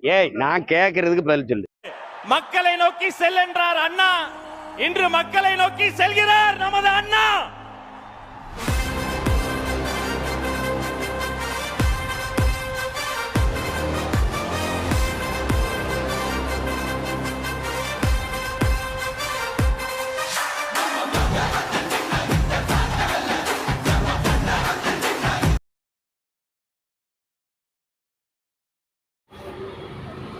ஏய் நான் கேட்கறதுக்கு பதில் சொல்லு. மக்களை நோக்கி செல் என்றார் அண்ணா. இன்று மக்களை நோக்கி செல்கிறார் நமது அண்ணா.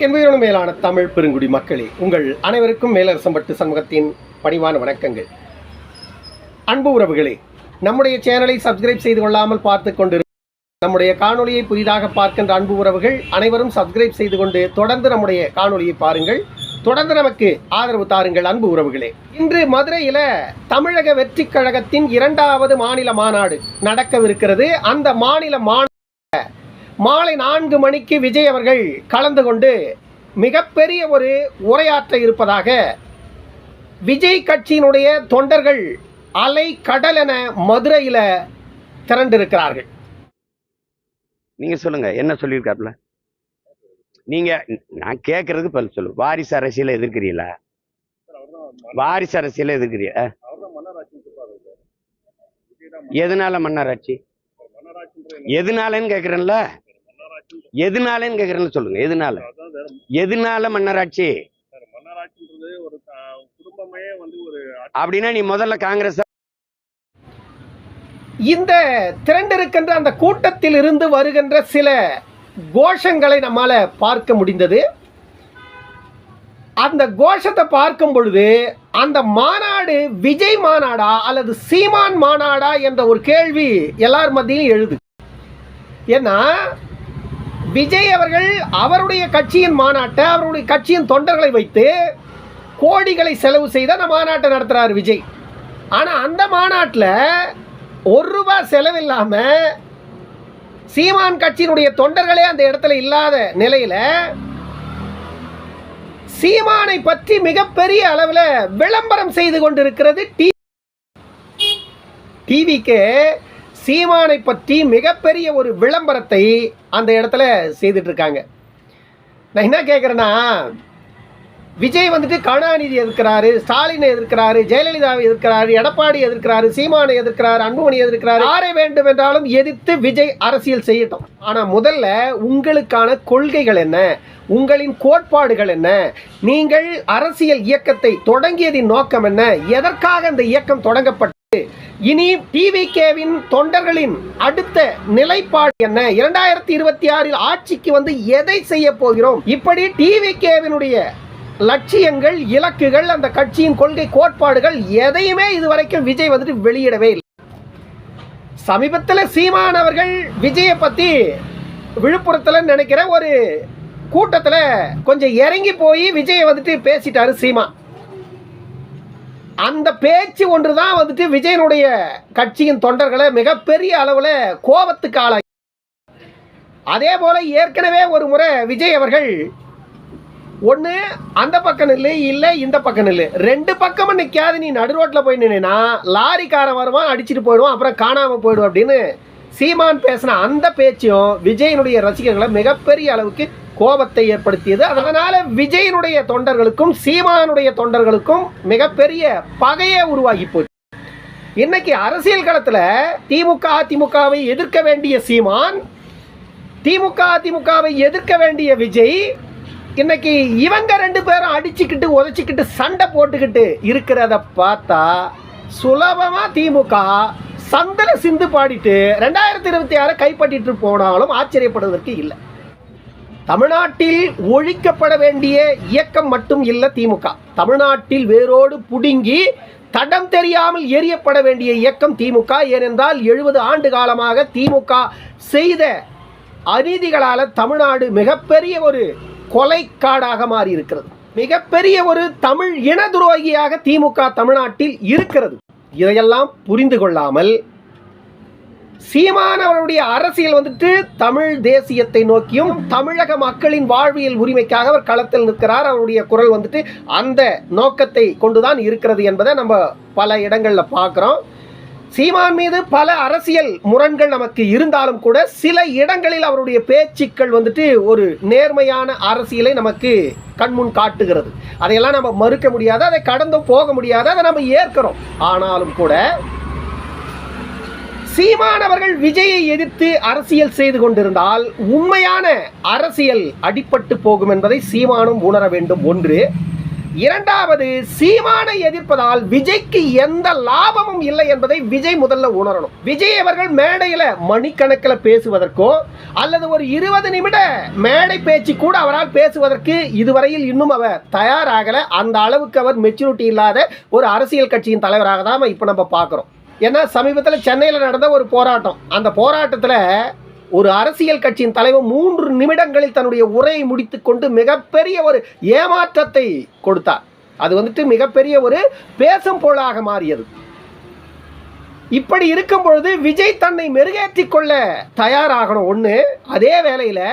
என்பதோடு மேலான தமிழ் பெருங்குடி மக்களே உங்கள் அனைவருக்கும் மேலரசம்பட்டு சமூகத்தின் பணிவான வணக்கங்கள். அன்பு உறவுகளே நம்முடைய சேனலை சப்ஸ்கிரைப் செய்து கொள்ளாமல் பார்த்து கொண்டு நம்முடைய காணொலியை புதிதாக பார்க்கின்ற அன்பு உறவுகள் அனைவரும் சப்ஸ்கிரைப் செய்து கொண்டு தொடர்ந்து நம்முடைய காணொலியை பாருங்கள். தொடர்ந்து நமக்கு ஆதரவு தாருங்கள் அன்பு உறவுகளே. இன்று மதுரையில் தமிழக வெற்றிக் கழகத்தின் இரண்டாவது மாநில மாநாடு நடக்கவிருக்கிறது. அந்த மாநில மாநாடு மாலை நான்கு மணிக்கு விஜய் அவர்கள் கலந்து கொண்டு மிகப்பெரிய ஒரு உரையாற்ற இருப்பதாக விஜய் கட்சியினுடைய தொண்டர்கள் அலை கடல் என மதுரையில் திரண்டிருக்கிறார்கள். நீங்க சொல்லுங்க என்ன சொல்லியிருக்காப்ல நீங்க நான் கேட்கறதுக்கு பதில் சொல்லு. வாரிசு அரசியலை எதிர்க்கிறீங்களா? வாரிசு அரசியலை எதிர்க்கிறீங்களா எதனால மன்னராட்சி எதனாலன்னு கேக்குறேன்ல? எதனாலன்னு கேக்குறேன்ல சொல்லுங்க எதனால? எதனால மன்னராட்சி? மன்னராட்சின்றது ஒரு க- குடும்பமே வந்து ஒரு அப்படின்னா நீ முதல்ல காங்கிரஸ் இந்த திரண்டிருக்கின்ற அந்த கூட்டத்தில் இருந்து வருகின்ற சில கோஷங்களை நம்மால பார்க்க முடிந்தது. அந்த கோஷத்தை பார்க்கும் பொழுது அந்த மாநாடு விஜய் மாநாடா அல்லது சீமான் மாநாடா என்ற ஒரு கேள்வி எல்லார் மத்தியிலும் எழுது. ஏன்னா விஜய் அவர்கள் அவருடைய கட்சியின் மாநாட்டை அவருடைய கட்சியின் தொண்டர்களை வைத்து கோடிகளை செலவு செய்து அந்த மாநாட்டை நடத்துகிறார் விஜய். ஆனால் அந்த மாநாட்டில் ஒரு ரூபா செலவில்லாமல் சீமான் கட்சியினுடைய தொண்டர்களே அந்த இடத்துல இல்லாத நிலையில் சீமானை பற்றி மிகப்பெரிய அளவில் விளம்பரம் செய்து கொண்டிருக்கிறது டி டிவிக்கு சீமானை பற்றி மிகப்பெரிய ஒரு விளம்பரத்தை அந்த இடத்துல செய்துட்டு இருக்காங்க நான் என்ன கேட்குறேன்னா விஜய் வந்துட்டு கருணாநிதி எதிர்க்கிறாரு ஸ்டாலினை எதிர்க்கிறாரு ஜெயலலிதாவை எதிர்க்கிறாரு எடப்பாடி எதிர்க்கிறாரு சீமானை எதிர்க்கிறாரு அன்புமணி எதிர்க்கிறாரு யாரை வேண்டும் என்றாலும் எதிர்த்து விஜய் அரசியல் செய்யட்டும். ஆனால் முதல்ல உங்களுக்கான கொள்கைகள் என்ன? உங்களின் கோட்பாடுகள் என்ன? நீங்கள் அரசியல் இயக்கத்தை தொடங்கியதின் நோக்கம் என்ன? எதற்காக இந்த இயக்கம் தொடங்கப்பட்ட இனி டிவிகேவின் தொண்டர்களின் அடுத்த நிலைப்பாடு என்ன? இரண்டாயிரத்தி இருபத்தி ஆறில் ஆட்சிக்கு வந்து எதை செய்ய போகிறோம்? இப்படி டிவிகேவினுடைய லட்சியங்கள் இலக்குகள் அந்த கட்சியின் கொள்கை கோட்பாடுகள் எதையுமே இதுவரைக்கும் விஜய் வந்துட்டு வெளியிடவே இல்லை. சமீபத்தில் சீமான் அவர்கள் விஜயை பத்தி விழுப்புரத்தில் நினைக்கிற ஒரு கூட்டத்தில் கொஞ்சம் இறங்கி போய் விஜயை வந்துட்டு பேசிட்டாரு சீமான். அந்த பேச்சு ஒன்று தான் வந்துட்டு விஜயனுடைய கட்சியின் தொண்டர்களை மிகப்பெரிய அளவில் கோபத்துக்கு ஆளாகி. அதே போல ஏற்கனவே ஒரு முறை விஜய் அவர்கள் ஒன்று அந்த பக்கம் நில்லு இல்லை இந்த பக்கம் நில்லு. ரெண்டு பக்கமும் நிற்காது நீ நடு ரோட்டில் போய் நின்னா லாரிக்காரன் வருவான் அடிச்சிட்டு போயிடுவான் அப்புறம் காணாமல் போயிடுவோம் அப்படின்னு சீமான் பேசின அந்த பேச்சும் விஜயனுடைய ரசிகர்களை மிகப்பெரிய அளவுக்கு கோபத்தை ஏற்படுத்தியது. அதனால விஜயனுடைய தொண்டர்களுக்கும் சீமானுடைய தொண்டர்களுக்கும் மிகப்பெரிய பகையே உருவாகி போச்சு. இன்னைக்கு அரசியல் களத்தில் திமுக அதிமுகவை எதிர்க்க வேண்டிய சீமான் திமுக அதிமுகவை எதிர்க்க வேண்டிய விஜய் இன்னைக்கு இவங்க ரெண்டு பேரும் அடிச்சுக்கிட்டு உதச்சிக்கிட்டு சண்டை போட்டுக்கிட்டு இருக்கிறத பார்த்தா சுலபமாக திமுக சந்தல சிந்து பாடிட்டு ரெண்டாயிரத்தி இருபத்தி ஆறு கைப்பற்றிட்டு போனாலும் ஆச்சரியப்படுவதற்கு இல்லை. தமிழ்நாட்டில் ஒழிக்கப்பட வேண்டிய இயக்கம் மட்டும் இல்லை திமுக. தமிழ்நாட்டில் வேரோடு புடுங்கி தடம் தெரியாமல் எரியப்பட வேண்டிய இயக்கம் திமுக. ஏனென்றால் எழுபது ஆண்டு காலமாக திமுக செய்த அநீதிகளால் தமிழ்நாடு மிகப்பெரிய ஒரு கொலைக்காடாக மாறி இருக்கிறது மிகப்பெரிய ஒரு தமிழ் இன துரோகியாக திமுக தமிழ்நாட்டில் இருக்கிறது. இதையெல்லாம் புரிந்து கொள்ளாமல் சீமானவருடைய அரசியல் வந்துட்டு தமிழ் தேசியத்தை நோக்கியும் தமிழக மக்களின் வாழ்வியல் உரிமைக்காக அவர் களத்தில் நிற்கிறார். அவருடைய குரல் வந்துட்டு அந்த நோக்கத்தை கொண்டுதான் இருக்கிறது என்பதை நம்ம பல இடங்களில் பார்க்குறோம். சீமான் மீது பல அரசியல் முரண்கள் நமக்கு இருந்தாலும் கூட சில இடங்களில் அவருடைய பேச்சுக்கள் வந்துட்டு ஒரு நேர்மையான அரசியலை நமக்கு கண்முன் காட்டுகிறது. அதையெல்லாம் நம்ம மறுக்க முடியாது. அதை கடந்தும் போக முடியாது. அதை நம்ம ஏற்கிறோம். ஆனாலும் கூட சீமானவர்கள் விஜயை எதிர்த்து அரசியல் செய்து கொண்டிருந்தால் உண்மையான அரசியல் அடிபட்டு போகும் என்பதை சீமானும் உணர வேண்டும். ஒன்று. இரண்டாவது சீமானை எதிர்ப்பதால் விஜய்க்கு எந்த லாபமும் இல்லை என்பதை விஜய் முதல்ல உணரணும். விஜய் அவர்கள் மேடையில மணிக்கணக்கில் பேசுவதற்கோ அல்லது ஒரு இருபது நிமிட மேடை பேச்சு கூட அவரால் பேசுவதற்கு இதுவரையில் இன்னும் அவர் தயாராகல. அந்த அளவுக்கு அவர் மெச்சூரிட்டி இல்லாத ஒரு அரசியல் கட்சியின் தலைவராக தான் இப்போ நம்ம பார்க்குறோம். ஏன்னா சமீபத்தில் சென்னையில் நடந்த ஒரு போராட்டம். அந்த போராட்டத்தில் ஒரு அரசியல் கட்சியின் தலைவர் மூன்று நிமிடங்களில் தன்னுடைய உரையை முடித்துக்கொண்டு மிகப்பெரிய ஒரு ஏமாற்றத்தை கொடுத்தார். அது வந்துட்டு மிகப்பெரிய ஒரு பேசும் பொருளாக மாறியது. இப்படி இருக்கும் பொழுது விஜய் தன்னை மெருகேற்றி கொள்ள தயாராகணும் ஒன்று அதே வேளையில்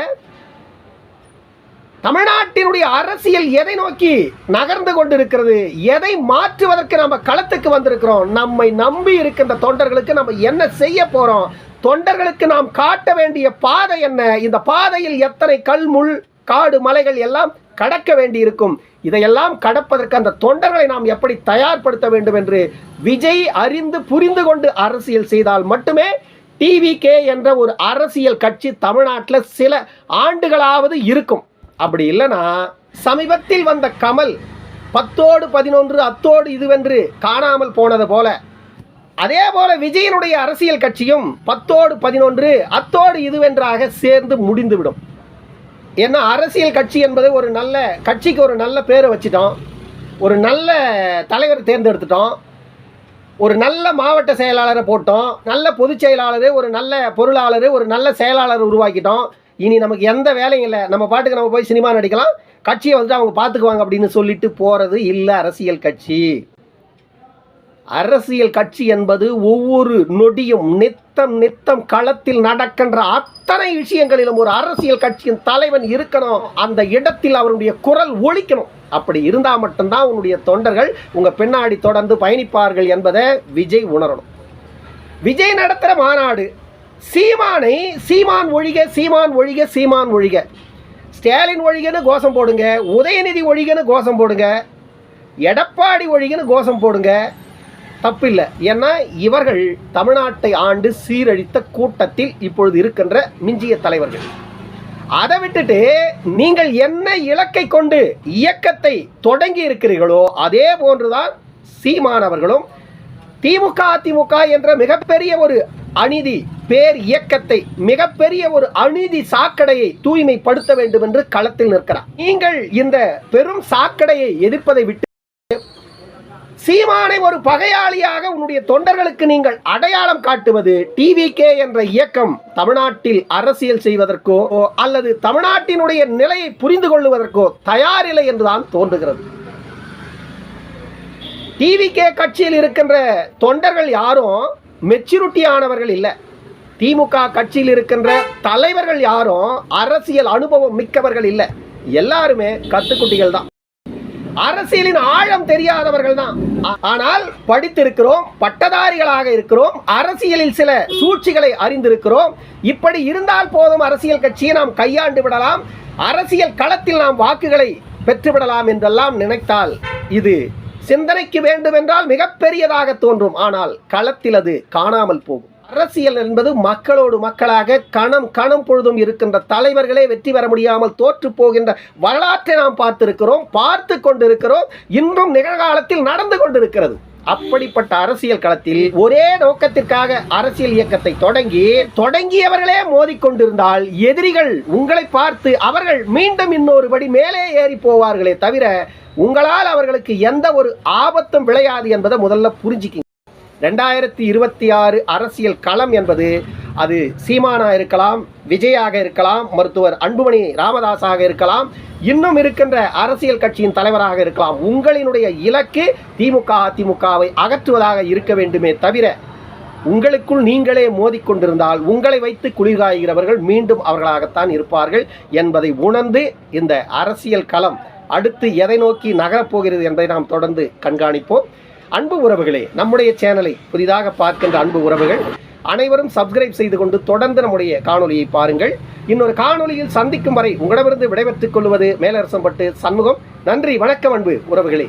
தமிழ்நாட்டினுடைய அரசியல் எதை நோக்கி நகர்ந்து கொண்டிருக்கிறது? எதை மாற்றுவதற்கு நம்ம களத்துக்கு வந்திருக்கிறோம்? நம்மை நம்பி இருக்கின்ற தொண்டர்களுக்கு நம்ம என்ன செய்ய போறோம்? தொண்டர்களுக்கு நாம் காட்ட வேண்டிய பாதை என்ன? இந்த பாதையில் எத்தனை கல் முள் காடு மலைகள் எல்லாம் கடக்க வேண்டி இருக்கும் இதையெல்லாம் கடப்பதற்கு அந்த தொண்டர்களை நாம் எப்படி தயார்படுத்த வேண்டும் என்று விஜய் அறிந்து புரிந்து கொண்டு அரசியல் செய்தால் மட்டுமே டிவிகே என்ற ஒரு அரசியல் கட்சி தமிழ்நாட்டில் சில ஆண்டுகளாவது இருக்கும். அப்படி இல்லைன்னா சமீபத்தில் வந்த கமல் பத்தோடு பதினொன்று அத்தோடு இதுவென்று காணாமல் போனது போல. அதே போல விஜயனுடைய அரசியல் கட்சியும் பத்தோடு பதினொன்று அத்தோடு இதுவென்றாக சேர்ந்து முடிந்துவிடும். ஏன்னா அரசியல் கட்சி என்பது ஒரு நல்ல கட்சிக்கு ஒரு நல்ல பேரை வச்சிட்டோம். ஒரு நல்ல தலைவர் தேர்ந்தெடுத்துட்டோம். ஒரு நல்ல மாவட்ட செயலாளரை போட்டோம். நல்ல பொதுச் செயலாளர் ஒரு நல்ல பொருளாளர் ஒரு நல்ல செயலாளர் உருவாக்கிட்டோம். இனி நமக்கு எந்த வேலையும் இல்லை. நம்ம பாட்டுக்கு நம்ம போய் சினிமா நடிக்கலாம். கட்சியை வந்துட்டு அவங்க பார்த்துக்குவாங்க அப்படின்னு சொல்லிட்டு போகிறது இல்லை அரசியல் கட்சி. அரசியல் கட்சி என்பது ஒவ்வொரு நொடியும் நித்தம் நித்தம் களத்தில் நடக்கின்ற அத்தனை விஷயங்களிலும் ஒரு அரசியல் கட்சியின் தலைவன் இருக்கணும். அந்த இடத்தில் அவருடைய குரல் ஒழிக்கணும் அப்படி இருந்தால் மட்டும்தான் உன்னுடைய தொண்டர்கள் உங்கள் பின்னாடி தொடர்ந்து பயணிப்பார்கள் என்பதை விஜய் உணரணும். விஜய் நடத்துகிற மாநாடு சீமானை சீமான் ஒழிக சீமான் ஒழிக சீமான் ஒழிக. ஸ்டாலின் ஒழிகன்னு கோஷம் போடுங்க உதயநிதி ஒழிகன்னு கோஷம் போடுங்க எடப்பாடி ஒழிகன்னு கோஷம் போடுங்க. தப்பில்லை. ஏன்னா இவர்கள் தமிழ்நாட்டை ஆண்டு சீரழித்த கூட்டத்தில் இப்பொழுது இருக்கின்ற மிஞ்சிய தலைவர்கள். அதை விட்டுட்டு நீங்கள் என்ன இலக்கை கொண்டு இயக்கத்தை தொடங்கி இருக்கிறீர்களோ அதே போன்றுதான் சீமானவர்களும் திமுக அதிமுக என்ற மிகப்பெரிய ஒரு அநீதி பேர் இயக்கத்தை மிகப்பெரிய ஒரு அநீதி சாக்கடையை தூய்மைப்படுத்த வேண்டும் என்று களத்தில் நிற்கிறார். நீங்கள் இந்த பெரும் சாக்கடையை எதிர்ப்பதை விட்டு சீமானை ஒரு பகையாளியாக உன்னுடைய தொண்டர்களுக்கு நீங்கள் அடையாளம் காட்டுவது டிவிகே என்ற இயக்கம் தமிழ்நாட்டில் அரசியல் செய்வதற்கோ அல்லது தமிழ்நாட்டினுடைய நிலையை புரிந்து கொள்வதற்கோ தயாரில்லை என்றுதான் தோன்றுகிறது. டிவிகே கட்சியில் இருக்கின்ற தொண்டர்கள் யாரும் மெச்சூரிட்டி ஆனவர்கள் இல்லை. திமுக கட்சியில் இருக்கின்ற தலைவர்கள் யாரும் அரசியல் அனுபவம் மிக்கவர்கள் இல்லை. எல்லாருமே கத்துக்குட்டிகள் தான். அரசியலின் ஆழம் தெரியாதவர்கள் தான். ஆனால் படித்திருக்கிறோம் பட்டதாரிகளாக இருக்கிறோம் அரசியலில் சில சூழ்ச்சிகளை அறிந்திருக்கிறோம். இப்படி இருந்தால் போதும் அரசியல் கட்சியை நாம் கையாண்டு விடலாம். அரசியல் களத்தில் நாம் வாக்குகளை பெற்றுவிடலாம் என்றெல்லாம் நினைத்தால் இது சிந்தனைக்கு வேண்டுமென்றால் மிகப்பெரியதாக தோன்றும். ஆனால் களத்தில் அது காணாமல் போகும். அரசியல் என்பது மக்களோடு மக்களாக கணம் கணம் பொழுதும் இருக்கின்ற தலைவர்களே வெற்றி பெற முடியாமல் தோற்று போகின்ற வரலாற்றை நாம் பார்த்திருக்கிறோம் பார்த்து கொண்டிருக்கிறோம் இன்றும் நிகழ்காலத்தில் நடந்து கொண்டிருக்கிறது. அப்படிப்பட்ட அரசியல் களத்தில் ஒரே நோக்கத்திற்காக அரசியல் இயக்கத்தை தொடங்கி தொடங்கியவர்களே மோதிக்கொண்டிருந்தால் எதிரிகள் உங்களை பார்த்து அவர்கள் மீண்டும் இன்னொரு படி மேலே ஏறி போவார்களே தவிர உங்களால் அவர்களுக்கு எந்த ஒரு ஆபத்தும் விளையாது என்பதை முதல்ல புரிஞ்சுக்கிங்க. ரெண்டாயிரத்தி இருபத்தி ஆறு அரசியல் களம் என்பது அது சீமானா இருக்கலாம் விஜயாக இருக்கலாம் மருத்துவர் அன்புமணி ராமதாஸாக இருக்கலாம் இன்னும் இருக்கின்ற அரசியல் கட்சியின் தலைவராக இருக்கலாம். உங்களினுடைய இலக்கு திமுக அதிமுகவை அகற்றுவதாக இருக்க வேண்டுமே தவிர உங்களுக்குள் நீங்களே மோதிக்கொண்டிருந்தால் உங்களை வைத்து குளிர்காய்கிறவர்கள் மீண்டும் அவர்களாகத்தான் இருப்பார்கள் என்பதை உணர்ந்து இந்த அரசியல் களம் அடுத்து எதை நோக்கி நகரப்போகிறது என்பதை நாம் தொடர்ந்து கண்காணிப்போம். அன்பு உறவுகளே நம்முடைய சேனலை புதிதாக பார்க்கின்ற அன்பு உறவுகள் அனைவரும் சப்ஸ்கிரைப் செய்து கொண்டு தொடர்ந்து நம்முடைய காணொலியை பாருங்கள். இன்னொரு காணொளியில் சந்திக்கும் வரை உங்களிடமிருந்து விடைபெற்றுக் கொள்வது மேலரசம்பட்டு சண்முகம். நன்றி வணக்கம் அன்பு உறவுகளே.